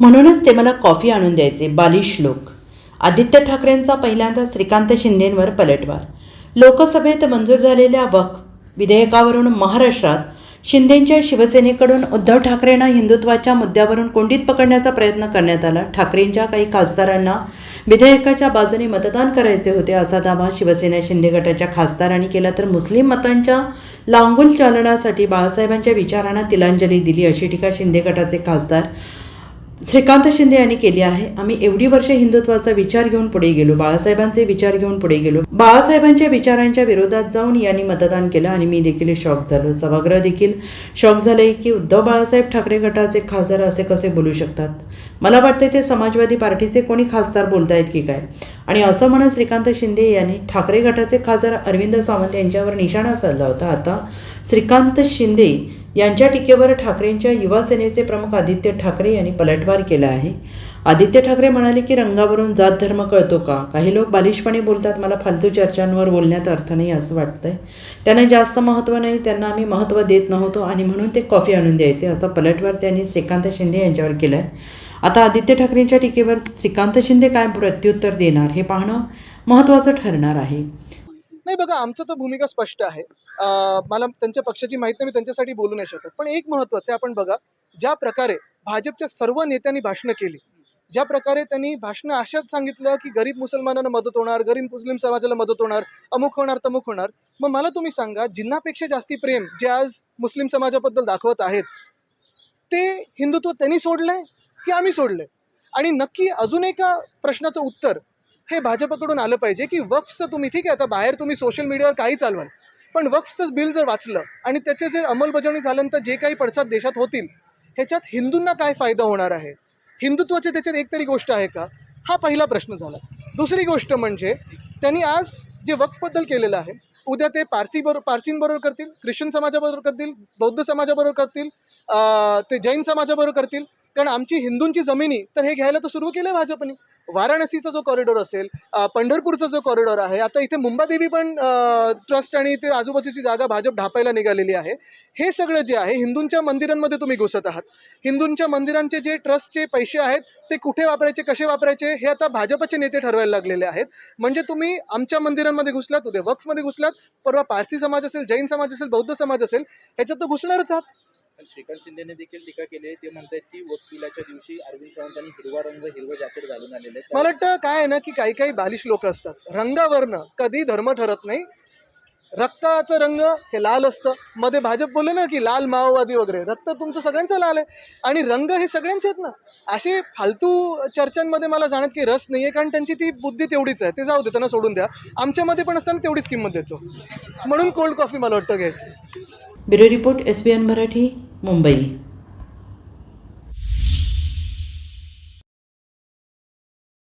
म्हणूनच ते मला कॉफी आणून द्यायचे बालिश लोक. आदित्य ठाकरेंचा पहिल्यांदा श्रीकांत शिंदेंवर पलटवार. लोकसभेत मंजूर झालेल्या वक्फ विधेयकावरून महाराष्ट्रात शिंदेंच्या शिवसेनेकडून उद्धव ठाकरेंना हिंदुत्वाच्या मुद्द्यावरून कोंडीत पकडण्याचा प्रयत्न करण्यात आला. ठाकरेंच्या काही खासदारांना विधेयकाच्या बाजूने मतदान करायचे होते असा दावा शिवसेना शिंदे गटाच्या खासदारांनी केला तर मुस्लिम मतांच्या लांगुल चालनासाठी बाळासाहेबांच्या विचारांना तिलांजली दिली अशी टीका शिंदे गटाचे खासदार श्रीकांत शिंदे यांनी केली आहे. आम्ही एवढी वर्ष हिंदुत्वाचा विचार घेऊन पुढे गेलो. बाळासाहेबांचे विचार घेऊन पुढे गेलो. बाळासाहेबांच्या विचारांच्या विरोधात जाऊन यांनी मतदान केलं आणि मी देखील शॉक झालो. सभागृह देखील शॉक झाले की उद्धव बाळासाहेब ठाकरे गटाचे खासदार असे कसे बोलू शकतात? मला वाटते ते समाजवादी पार्टीचे कोणी खासदार बोलतायत की काय? आणि असं म्हणत श्रीकांत शिंदे यांनी ठाकरे गटाचे खासदार अरविंद सावंत यांच्यावर निशाणा साधला होता. आता श्रीकांत शिंदे यांच्या टीकेवर ठाकरेंच्या युवा सेनेचे प्रमुख आदित्य ठाकरे यांनी पलटवार केला आहे. आदित्य ठाकरे म्हणाले की रंगावरून जात धर्म कळतो का? काही लोक बालिशपणे बोलतात मला फालतू चर्चांवर बोलण्यात अर्थ नाही असं वाटतंय. त्यांना जास्त महत्त्व नाही त्यांना आम्ही महत्त्व देत नव्हतो आणि म्हणून ते कॉफी आणून द्यायचे असा पलटवार त्यांनी श्रीकांत शिंदे यांच्यावर केला आहे आता आदित्य ठाकरेंच्या टीकेवर श्रीकांत शिंदे काय प्रत्युत्तर देणार हे पाहणं महत्त्वाचं ठरणार आहे. नाही बघा आमचं तर भूमिका स्पष्ट आहे. मला त्यांच्या पक्षाची माहिती मी त्यांच्यासाठी बोलू नाही शकत. पण एक महत्त्वाचं आहे आपण बघा ज्या प्रकारे भाजपच्या सर्व नेत्यांनी भाषणं केली ज्या प्रकारे त्यांनी भाषणं अशाच सांगितलं की गरीब मुसलमानांना मदत होणार गरीब मुस्लिम समाजाला मदत होणार अमुक होणार तमुक होणार. मग मला तुम्ही सांगा जिन्नापेक्षा जास्ती प्रेम जे आज मुस्लिम समाजाबद्दल दाखवत आहेत ते हिंदुत्व त्यांनी सोडलंय की आम्ही सोडलंय? आणि नक्की अजून एका प्रश्नाचं उत्तर हे भाजपकडून आलं पाहिजे की वक्फचं तुम्ही ठीक आहे आता बाहेर तुम्ही सोशल मीडियावर काही चालवाल. पण वक्फचं बिल जर वाचलं आणि त्याचे जर अंमलबजावणी झाल्यानंतर जे काही पडसाद देशात होतील ह्याच्यात हिंदूंना काय फायदा होणार आहे? हिंदुत्वाचे त्याच्यात एक तरी गोष्ट आहे का? हा पहिला प्रश्न झाला. दुसरी गोष्ट म्हणजे त्यांनी आज जे वक्फबद्दल केलेलं आहे उद्या ते पारसी बरो पारसींबरोबर करतील ख्रिश्चन समाजाबरोबर करतील बौद्ध समाजाबरोबर करतील ते जैन समाजाबरोबर करतील. कारण आमची हिंदूंची जमिनी तर हे घ्यायला तर सुरू केलं आहे भाजपने. वाराणसीचा जो कॉरिडॉर असेल पंढरपूरचा जो कॉरिडॉर आहे आता इथे मुंबादेवी पण ट्रस्ट आणि ते आजूबाजूची जागा भाजप ढापायला निघालेली आहे. हे सगळं जे आहे हिंदूंच्या मंदिरांमध्ये तुम्ही घुसत आहात. हिंदूंच्या मंदिरांचे जे ट्रस्टचे पैसे आहेत ते कुठे वापरायचे कसे वापरायचे हे आता भाजपचे नेते ठरवायला लागलेले आहेत. म्हणजे तुम्ही आमच्या मंदिरांमध्ये घुसलात उद्या वक्फमध्ये घुसलात परवा पारसी समाज असेल जैन समाज असेल बौद्ध समाज असेल ह्याच्यात तर घुसणारच आहात. पण श्रीकांत शिंदेने देखील टीका केली आहे. ते म्हणतात की वकिलाच्या दिवशी अरविंद सावंतांनी हिरवा रंग हिरवं जॅकेट घालून आलेले आहेत. मला वाटतं काय आहे ना की काही काही बालिश लोक असतात. रंगावरनं कधी धर्म ठरत नाही. रक्ताचं रंग हे लाल असतं. मध्ये भाजप बोलले ना की लाल माओवादी वगैरे. रक्त तुमचं सगळ्यांचं लाल आहे. आणि रंग हे सगळ्यांचे आहेत ना. असे फालतू चर्चांमध्ये मला जाणत की रस नाही आहे कारण त्यांची ती बुद्धी तेवढीच आहे. ते जाऊ दे त्यांना सोडून द्या. आमच्यामध्ये पण असताना तेवढीच किंमत द्यायचो. म्हणून कोल्ड कॉफी मला वाटतं घ्यायची. Bureau report S B N Marathi. Mumbai.